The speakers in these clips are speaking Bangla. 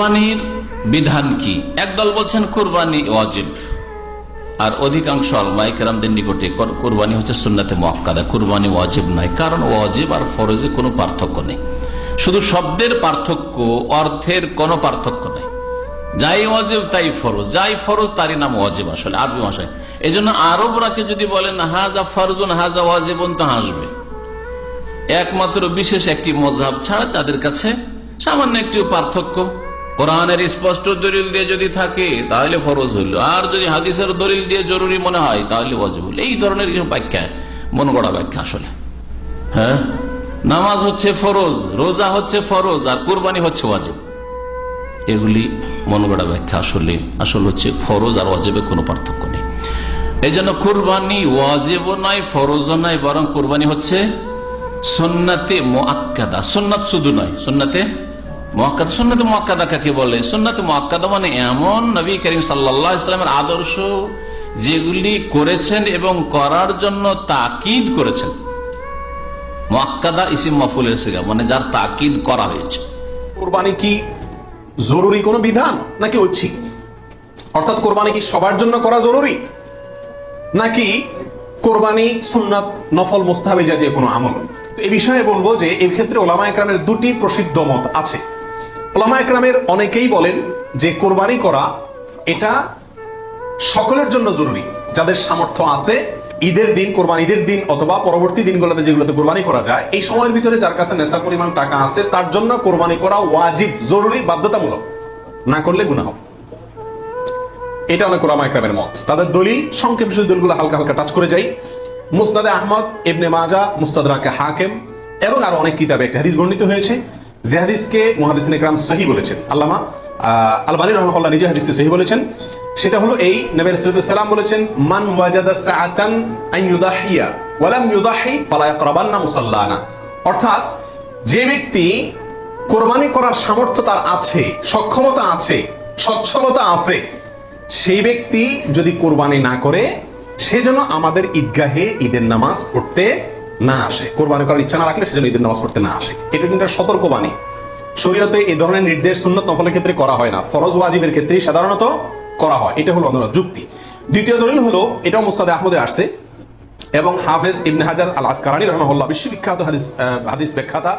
কোরবানির বিধান কি? একদল বলছেন কোরবানি ওয়াজিব। আর অধিকাংশ আলমাইকেরামদের নিকটে কোরবানি হচ্ছে সুন্নাতে মক্কাদা কোরবানি ওয়াজিব নয়, কারণ ওয়াজিব আর ফরজে কোনো পার্থক্য নেই। শুধু শব্দের পার্থক্য, অর্থের কোনো পার্থক্য নেই। যাই ওয়াজিব, তাই ফরজ। যাই ফরজ, তারই নাম ওয়াজিব আসলে, আরবি ভাষায়। এই জন্য আরবরাকে যদি বলেন, হাজা ফরজুন, হাজা ওয়াজিবন তো হাসবে। একমাত্র বিশেষ একটি মজাব ছাড়া যাদের কাছে সামান্য একটি পার্থক্য। কোরআনের স্পষ্ট দলিল দিয়ে যদি থাকে, তাহলে ফরজ হইল। আর যদি হাদিসের দলিল দিয়ে জরুরি মনে হয়, তাহলে ওয়াজিব হইল। এই ধরনের কিছু ব্যাখ্যা, মন গড়া ব্যাখ্যা আসলে। হ্যাঁ? নামাজ হচ্ছে ফরজ, রোজা হচ্ছে ফরজ, আর কোরবানি হচ্ছে ওয়াজিব। এগুলি মন গড়া ব্যাখ্যা আসলে। আসল হচ্ছে ফরজ আর ওয়াজিবের কোনো পার্থক্য নেই। এই জন্য কোরবানি ওয়াজিবও নয় ফরজও নয়, বরং কোরবানি হচ্ছে সন্নাতে মোয়াক্কাদা সন্ন্যাত শুধু নয়, সন্নাতে মোয়াক্কাদা, সন্নাতে মোয়াক্কাদা কাকে বলে? সন্নাতে মোয়াক্কাদা মানে এমন নবী করিম ইসলামের আদর্শ যেগুলি করেছেন এবং করার জন্য তাকিদ করেছেন। মোয়াক্কাদা ইসিম সিগা মানে যার তাকিদ করা হয়েছে। কোরবানি কি জরুরি কোনো বিধান, নাকি ঐচ্ছিক? অর্থাৎ কোরবানি কি সবার জন্য করা জরুরি? নাকি কোরবানি, সুন্নাত, নফল, মোস্তাহাবি জাতীয় কোনো আমল? এই বিষয়ে বলব যে এই ক্ষেত্রে ওলামা একরামের দুটি প্রসিদ্ধ মত আছে। ওলামা একরামের অনেকেই বলেন যে কোরবানি করা এটা সকলের জন্য জরুরি, যাদের সামর্থ্য আছে, ঈদের দিন, কোরবানি ঈদের দিন অথবা পরবর্তী দিনগুলোতে যেগুলোতে কোরবানি করা যায়, এই সময়ের ভিতরে যার কাছে নেশা পরিমাণ টাকা আছে, তার জন্য কোরবানি করা ওয়াজিব, জরুরি, বাধ্যতামূলক। না করলে গুনাহ। হবে। এটা অনেক ওলামা একরামের মত। তাদের দলিল, সংক্ষেপ শুধু দলগুলো হালকা হালকা টাচ করে যাই। মুস্তাদে আহমদ, ইবনে মাজা মুস্তাদ মুস্তাদরাকে হাকেম এবং আরও অনেক কিতাবে একটা হাদিস বর্ণিত হয়েছে। যে হাদিসকে মুহাদিসিন ইকরাম সহি বলেছেন। আল্লামা আলবানী রহমাল্লাহ নিজে হাদিসকে সহি বলেছেন। সেটা হলো এই নবী সাল্লাম বলেছেন, মান ওয়াজাদা সাআতান আন ওয়ালাম ইউদাহি ফালা ইয়াকরাবান্না মুসাল্লানা। অর্থাৎ যে ব্যক্তি কোরবানি করার সামর্থ্য তার আছে, সক্ষমতা আছে, সচ্ছলতা আছে, সেই ব্যক্তি যদি কোরবানি না করে, সে যেন আমাদের ঈদগাহে ঈদের নামাজ পড়তে না আসে। কোরবানি করার ইচ্ছা না রাখলে সেজন্য ঈদের নামাজ পড়তে না আসে। এটা কিন্তু একটা সতর্কবাণী। শরীয়তে এই ধরনের নির্দেশ সুন্নত নফলের ক্ষেত্রে করা হয় না। ফরজ ওয়াজিবের ক্ষেত্রে সাধারণত করা হয়। এটা হলো অন্যান্য যুক্তি। দ্বিতীয় দলিল হলো, এটাও মুস্তাদে আহমদে আসছে, এবং হাফেজ ইবনে হাজার আল আসকালানি রহমাহুল্লাহ বিশ্ববিখ্যাত হাদিস হাদিস ব্যাখ্যাতা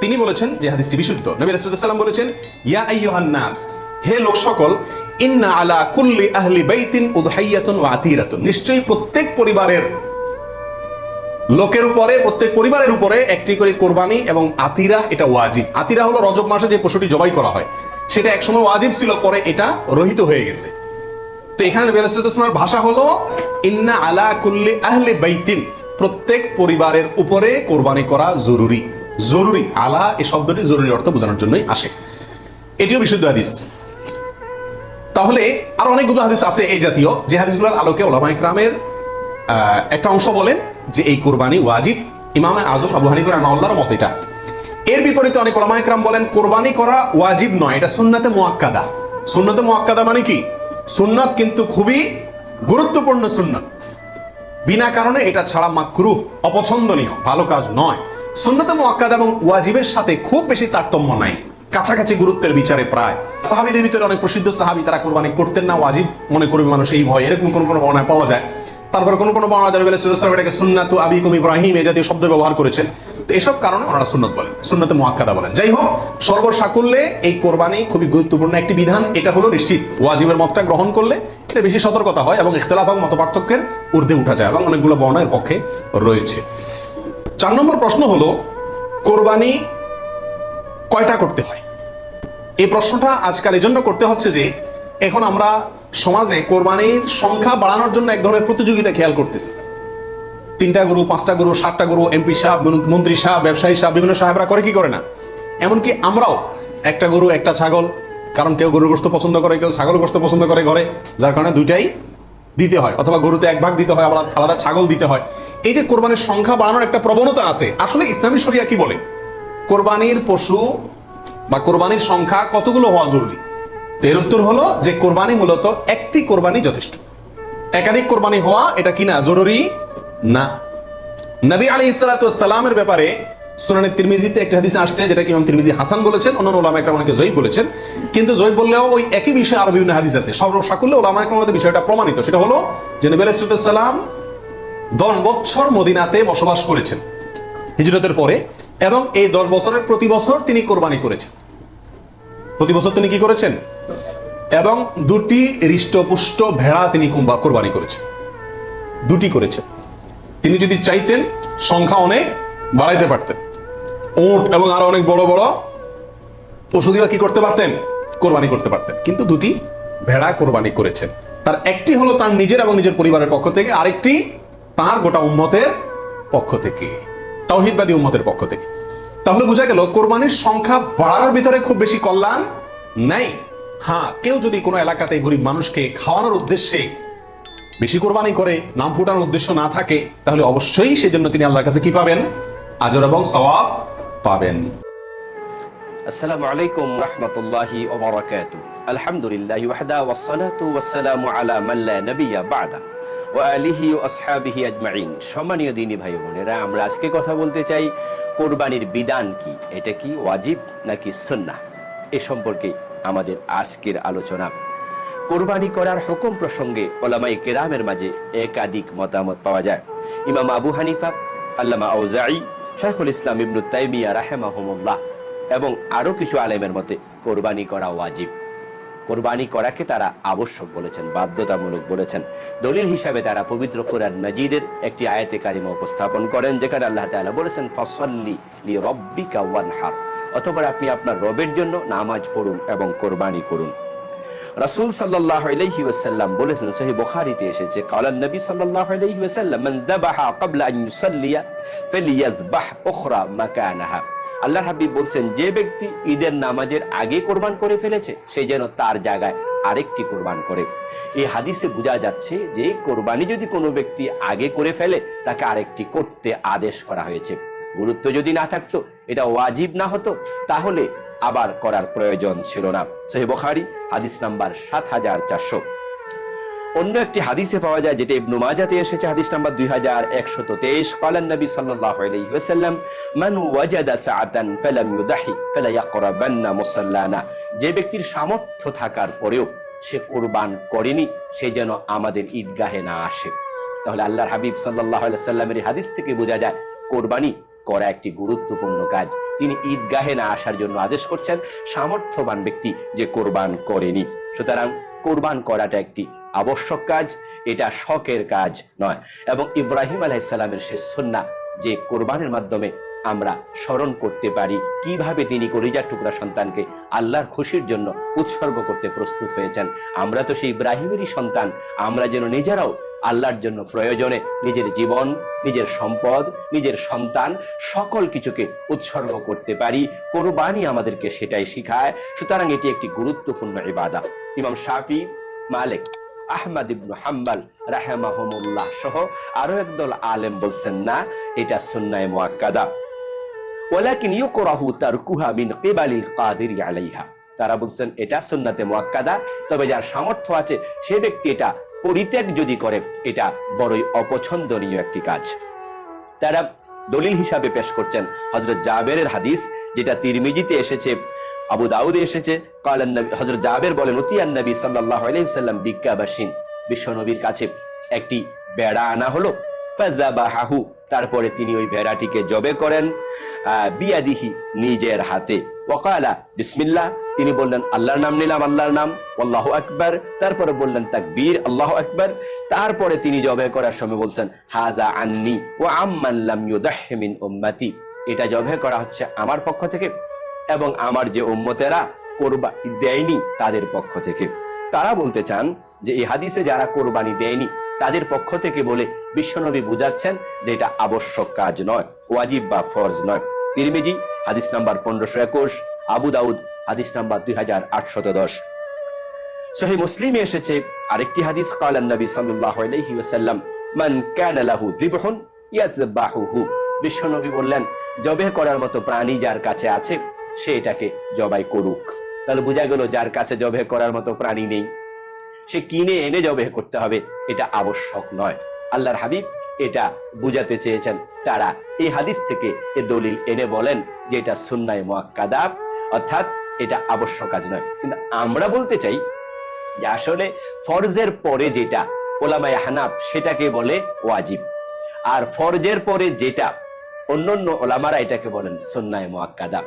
তিনি বলেছেন যে হাদিসটি বিশুদ্ধ। নবী রাসূলুল্লাহ বলেছেন, ইয়া আইয়ুহান নাস, হে লোক সকল, ইন্না আলা কুল্লি আহলি বাইতিন উদহাইয়াতুন ওয়া আতিরাতুন। নিশ্চয়ই প্রত্যেক পরিবারের লোকের উপরে, প্রত্যেক পরিবারের উপরে একটি করে কোরবানি এবং আতিরা, এটা ওয়াজিব। আতিরা হলো রজব মাসে যে পশুটি জবাই করা হয়। সেটা একসময় ওয়াজিব ছিল, পরে এটা রহিত হয়ে গেছে। তো এখানে নবী ভাষা হলো, ইন্না আলা কুল্লি আহলি বাইতিন। প্রত্যেক পরিবারের উপরে কোরবানি করা জরুরি। জরুরি, আলা এই শব্দটি জরুরি অর্থ বোঝানোর জন্যই আসে। এটিও বিশুদ্ধ হাদিস। তাহলে আর অনেকগুলো হাদিস আছে এই জাতীয়। যে হাদিসগুলোর আলোকে ওলামা ইকরামের একটা অংশ বলেন যে এই কোরবানি ওয়াজিব। ইমামে আজম আবু হানিফুর রহমাল্লাহর মত এটা। এর বিপরীতে অনেক ওলামা ইকরাম বলেন, কোরবানি করা ওয়াজিব নয়, এটা সুন্নাতে মুআক্কাদা। সুন্নাতে মুআক্কাদা মানে কি? সুন্নাত কিন্তু খুবই গুরুত্বপূর্ণ সুন্নাত। বিনা কারণে এটা ছাড়া মাকরু অপছন্দনীয়, ভালো কাজ নয়। সুন্নতে মুআক্কাদা এবং ওয়াজিবের সাথে খুব বেশি তারতম্য নাই। কাছাকাছি গুরুত্বের বিচারে প্রায়। সাহাবিদের ভিতরে অনেক প্রসিদ্ধ সাহাবি, তারা কোরবানি করতেন না, ওয়াজিব মনে করবে মানুষ এই ভয়, এরকম কোন কোন বর্ণায় পাওয়া যায়। তারপর কোন কোন বর্ণনা আবিকুম ইব্রাহিম এই জাতীয় শব্দ ব্যবহার করেছেন তো এসব কারণে ওনারা সুন্নত বলেন সুন্নতে মুআক্কাদা বলেন যাই হোক, সর্বসাকুল্যে এই কোরবানি খুবই গুরুত্বপূর্ণ একটি বিধান, এটা হলো নিশ্চিত। ওয়াজিবের মতটা গ্রহণ করলে এটা বেশি সতর্কতা হয় এবং ইখতলাফ এবং মত পার্থক্যের ঊর্ধ্বে উঠা যায় এবং অনেকগুলো বর্ণের পক্ষে রয়েছে। চার নম্বর প্রশ্ন হলো, কোরবানি কয়টা করতে হয়? এই প্রশ্নটা আজকাল এই জন্য করতে হচ্ছে যে এখন আমরা সমাজে কোরবানির সংখ্যা বাড়ানোর জন্য এক ধরনের প্রতিযোগিতা খেয়াল করতেছি। তিনটা গরু, পাঁচটা গরু, সাতটা গরু, এমপি সাহেব মন্ত্রী সাহেব, ব্যবসায়ী সাহেব, বিভিন্ন সাহেবরা করে কি করে না? এমনকি আমরাও একটা গরু, একটা ছাগল, কারণ কেউ গরুর গোস্ত পছন্দ করে, কেউ ছাগল গোস্ত পছন্দ করে ঘরে, যার কারণে দুইটাই দিতে হয়, অথবা গরুতে এক ভাগ দিতে হয়, আবার আলাদা ছাগল দিতে হয়। এই যে কোরবানির সংখ্যা বাড়ানোর একটা প্রবণতা আছে, আসলে ইসলামী শরিয়া কি বলে? কোরবানির পশু বা কোরবানির সংখ্যা কতগুলো হওয়া জরুরি? এর উত্তর হলো যে কোরবানি মূলত একটি কোরবানি যথেষ্ট। একাধিক কোরবানি হওয়া এটা কিনা জরুরি? না। নবী আলী ইসালাতামের ব্যাপারে সুনানের তিরমিজিতে একটা হাদিস আসছে, যেটা কি ইমাম তিরমিজি হাসান বলেছেন, অন্যান্য ওলামা একরাম অনেকে জয়ীব বলেছেন। কিন্তু জয়ীব বললেও ওই একই বিষয়ে আরও বিভিন্ন হাদিস আছে। সর্ব সাকুল্য ওলামা একরাম বিষয়টা প্রমাণিত। সেটা হলো যে নবী আলাইসালাম দশ বছর মদিনাতে বসবাস করেছেন, হিজরতের পরে, এবং এই দশ বছরের প্রতি বছর তিনি কোরবানি করেছেন। প্রতি বছর তিনি কি করেছেন? এবং দুটি হৃষ্টপুষ্ট ভেড়া তিনি কোরবানি করেছেন। দুটি করেছেন। তিনি যদি চাইতেন, সংখ্যা অনেক বাড়াইতে পারতেন। উট এবং আরও অনেক বড় বড় পশুদিও কি করতে পারতেন? কোরবানি করতে পারতেন। কিন্তু দুটি ভেড়া কোরবানি করেছেন। তার একটি হলো তার নিজের এবং নিজের পরিবারের পক্ষ থেকে, আরেকটি তার গোটা উম্মতের পক্ষ থেকে তাওহিদবাদী উম্মতের পক্ষ থেকে। তাহলে বোঝা গেল, কোরবানির সংখ্যা বাড়ানোর ভিতরে খুব বেশি কল্যাণ নাই। হ্যাঁ কেউ যদি কোনো এলাকাতে গরিব মানুষকে খাওয়ানোর উদ্দেশ্যে বেশি কোরবানি করে, নাম ফুটানোর উদ্দেশ্য না থাকে, তাহলে অবশ্যই সেজন্য তিনি আল্লাহর কাছে কি পাবেন? আজর এবং সওয়াব পাবেন। আসসালামু আলাইকুম রাহমাতুল্লাহি ওয়া বারাকাতু আলহামদুলিল্লাহি ওয়াহদা ওয়াস সালাতু ওয়াস সালামু আলা মান লা নাবিয়্যা বাদা। ওয়া আলিহি ওয়া আসহাবিহি আজমাইন। সম্মানীয় দ্বীনি ভাই বোনেরা, আমরা আজকে কথা বলতে চাই, কোরবানির বিধান কি? এটা কি ওয়াজিব নাকি সুন্নাহ? এ সম্পর্কে আমাদের আজকের আলোচনা। কোরবানি করার হুকুম প্রসঙ্গে ওলামাই কেরামের মাঝে একাধিক মতামত পাওয়া যায়। ইমাম আবু হানিফা, আল্লামা আউজাই, শাইখুল ইসলাম ইবনু তাইমিয়া রাহেমাহুমুল্লাহ এবং আরও কিছু আলেমের মতে কোরবানি করা ওয়াজিব। কোরবানি করাকে তারা আবশ্যক বলেছেন, বাধ্যতামূলক বলেছেন। দলিল হিসাবে তারা পবিত্র কোরআন মজিদের একটি আয়াতে কারিমা উপস্থাপন করেন, যেখানে আল্লাহ তাআলা বলেছেন, ফসল্লি রব্বিকা ওয়ানহার। অথবা আপনি আপনার রবের জন্য নামাজ পড়ুন এবং কোরবানি করুন। রাসূল ওয়াসাল্লাম বলেছেন, সহিহ বুখারীতে এসেছে আল্লাহ হাবিব বলছেন, যে ব্যক্তি ঈদের নামাজের আগে কোরবান করে ফেলেছে, সে যেন তার জায়গায় আরেকটি কোরবান করে। এই হাদিসে বোঝা যাচ্ছে যে কোরবানি যদি কোনো ব্যক্তি আগে করে ফেলে, তাকে আরেকটি করতে আদেশ করা হয়েছে। গুরুত্ব যদি না থাকতো এটা ওয়াজিব না হতো, তাহলে আবার করার প্রয়োজন ছিল না। সহি বখারি, হাদিস নাম্বার সাত হাজার চারশো। অন্য একটি হাদিসে পাওয়া যায়, যেটা ইবনু মাজাতে এসেছে, হাদিস নাম্বার দুই হাজার একশত তেইশ। কালান নবী সাল্লাল্লাহু আলাইহি ওয়াসাল্লাম, মান ওয়াজাদা সাআতান ফালাম ইউদাহি ফালা ইয়াকরাবান্না মুসাল্লানা। যে ব্যক্তির সামর্থ্য থাকার পরেও সে কোরবান করেনি, সে যেন আমাদের ঈদগাহে না আসে। তাহলে আল্লাহর হাবিব সাল্লাল্লাহু আলাইহি সাল্লামের হাদিস থেকে বোঝা যায়, কোরবানি করা একটি গুরুত্বপূর্ণ কাজ। তিনি ঈদগাহে না আসার জন্য আদেশ করছেন সামর্থ্যবান ব্যক্তি যে কোরবান করেনি। সুতরাং কোরবান করাটা একটি আবশ্যক কাজ, এটা শখের কাজ নয়। এবং ইব্রাহিম আলাইসাল্লামের শেষ সন্না যে কোরবানের মাধ্যমে আমরা স্মরণ করতে পারি, কীভাবে তিনি কলিজার টুকরা সন্তানকে আল্লাহর খুশির জন্য উৎসর্গ করতে প্রস্তুত হয়েছেন, আমরা তো সেই ইব্রাহিমেরই সন্তান, আমরা যেন নিজেরাও আল্লাহর জন্য প্রয়োজনে নিজের জীবন, নিজের সম্পদ, নিজের সন্তান, সকল কিছুকে উৎসর্গ করতে পারি। কোরবানি আমাদেরকে সেটাই শিখায়। সুতরাং এটি একটি গুরুত্বপূর্ণ ইবাদা। ইমাম শাফি, মালিক আহমদ ইবনু হাম্বাল রাহেমাহমুল্লাহ সহ আরও একদল আলেম বলছেন, না, এটা সুন্নায় মুআক্কাদা। ওয়ালাকিন ইউকরাহু তারকুহা মিন কিবালিল কাদির আলাইহা। তারা বলছেন, এটা সুন্নাতে মুআক্কাদা। তবে যার সামর্থ্য আছে, সে ব্যক্তি এটা পরিত্যাগ যদি করে, এটা বড়ই অপছন্দনীয় একটি কাজ। তারা দলিল হিসাবে পেশ করছেন হজরত জাবেরের হাদিস, যেটা তিরমিজিতে এসেছে, আবু দাউদে এসেছে। হযরত জাবের বলেন উতিয়ান নবী সাল্লাহ আলাইসাল্লাম বিজ্ঞাবাসীন। বিশ্বনবীর কাছে একটি বেড়া আনা হলো। ফাযাবাহাহু, তারপরে তিনি ওই ভেড়াটিকে জবে করেন বিয়াদিহি নিজের হাতে। ওয়াকালা, বিসমিল্লাহ, তিনি বললেন, আল্লাহর নাম নিলাম, আল্লাহর নাম আল্লাহু আকবার। তারপরে বললেন, তাকবীর, আল্লাহু আকবার। তারপরে তিনি জবে করার সময় বলছেন, হাযা আন্নি ওয়া আম্মান লাম ইউদাহহি মিন উম্মতি। এটা জবে করা হচ্ছে আমার পক্ষ থেকে এবং আমার যে উম্মতেরা কোরবানি দেয়নি তাদের পক্ষ থেকে। তারা বলতে চান যে, এই হাদিসে যারা কোরবানি দেয়নি তাদের পক্ষ থেকে বলে বিশ্বনবী বুঝাচ্ছেন যে এটা আবশ্যক কাজ নয়, ওয়াজিব বা ফরজ নয়। তিরমিজি, হাদিস নাম্বার পনেরোশো একুশ, আবু দাউদ, হাদিস নাম্বার দুই হাজার আটশত দশ। সহি মুসলিমে এসেছে, আরেকটি হাদিস কালান নবী সাল্লাল্লাহু মান কানা লাহু যিবহুন ইয়াতবাহুহু বিশ্বনবী বললেন, জবে করার মতো প্রাণী যার কাছে আছে, সে এটাকে জবাই করুক। তাহলে বোঝা গেল, যার কাছে জবে করার মতো প্রাণী নেই। সে কিনে এনে জবে করতে হবে। এটা আবশ্যক নয়। আল্লাহর হাবিব এটা বুঝাতে চেয়েছেন। তারা এই হাদিস থেকে এ দলিল এনে বলেন যে এটা সুন্নায় মোয়াক্কাদা অর্থাৎ এটা আবশ্যক কাজ নয়। কিন্তু আমরা বলতে চাই যে আসলে ফরজের পরে যেটা ওলামায় হানাফ সেটাকে বলে ওয়াজিব। আর ফরজের পরে যেটা অন্যান্য ওলামারা এটাকে বলেন সুন্নায় মোয়াক্কাদা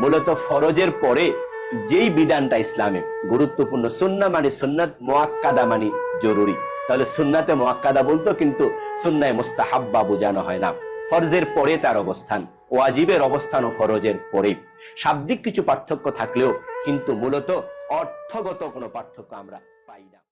মূলত ফরজের পরে যেই বিধানটা ইসলামে গুরুত্বপূর্ণ, সুন্না মানে সুন্নাত মোয়াক্কাদা মানে জরুরি। তাহলে সুন্নাতে মোয়াক্কাদা বলতো, কিন্তু সুন্নায় মোস্তাহাব্বা বোঝানো হয় না। ফরজের পরে তার অবস্থান, ওয়াজিবের অবস্থান ও ফরজের পরে। শাব্দিক কিছু পার্থক্য থাকলেও কিন্তু মূলত অর্থগত কোনো পার্থক্য আমরা পাই না।